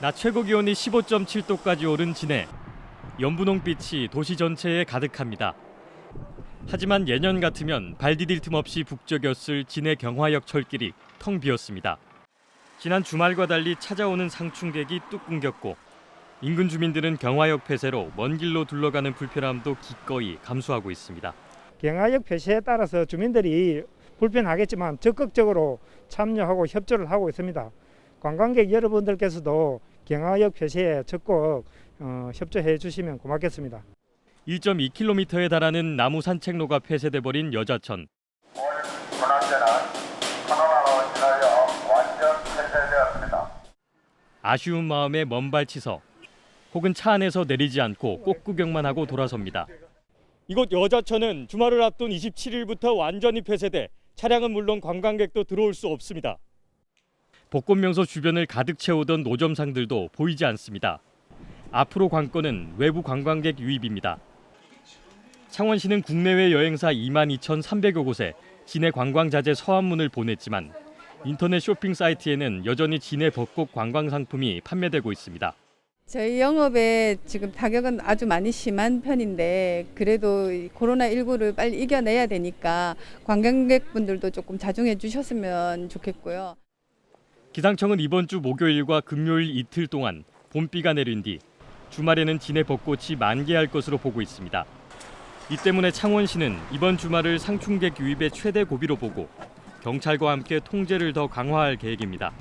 낮 최고 기온이 15.7도까지 오른 진해. 연분홍빛이 도시 전체에 가득합니다. 하지만 예년 같으면 발 디딜 틈 없이 북적였을 진해 경화역 철길이 텅 비었습니다. 지난 주말과 달리 찾아오는 상충객이 뚝 끊겼고 인근 주민들은 경화역 폐쇄로 먼 길로 둘러가는 불편함도 기꺼이 감수하고 있습니다. 경화역 폐쇄에 따라서 주민들이 불편하겠지만 적극적으로 참여하고 협조를 하고 있습니다. 관광객 여러분들께서도 경화역 폐쇄에 적극 어, 협조해 주시면 고맙겠습니다. 1.2km에 달하는 나무 산책로가 폐쇄돼 버린 여자천. 아쉬운 마음에 먼발치서 혹은 차 안에서 내리지 않고 꽃 구경만 하고 돌아섭니다. 이곳 여자천은 주말을 앞둔 27일부터 완전히 폐쇄돼 차량은 물론 관광객도 들어올 수 없습니다. 벚꽃 명소 주변을 가득 채우던 노점상들도 보이지 않습니다. 앞으로 관건은 외부 관광객 유입입니다. 창원시는 국내외 여행사 2만 2,300여 곳에 진해 관광 자재 서한문을 보냈지만 인터넷 쇼핑 사이트에는 여전히 진해 벚꽃 관광 상품이 판매되고 있습니다. 저희 영업에 지금 타격은 아주 많이 심한 편인데 그래도 이 코로나19를 빨리 이겨내야 되니까 관광객분들도 조금 자중해 주셨으면 좋겠고요. 기상청은 이번 주 목요일과 금요일 이틀 동안 봄비가 내린 뒤 주말에는 진해 벚꽃이 만개할 것으로 보고 있습니다. 이 때문에 창원시는 이번 주말을 상충객 유입의 최대 고비로 보고 경찰과 함께 통제를 더 강화할 계획입니다.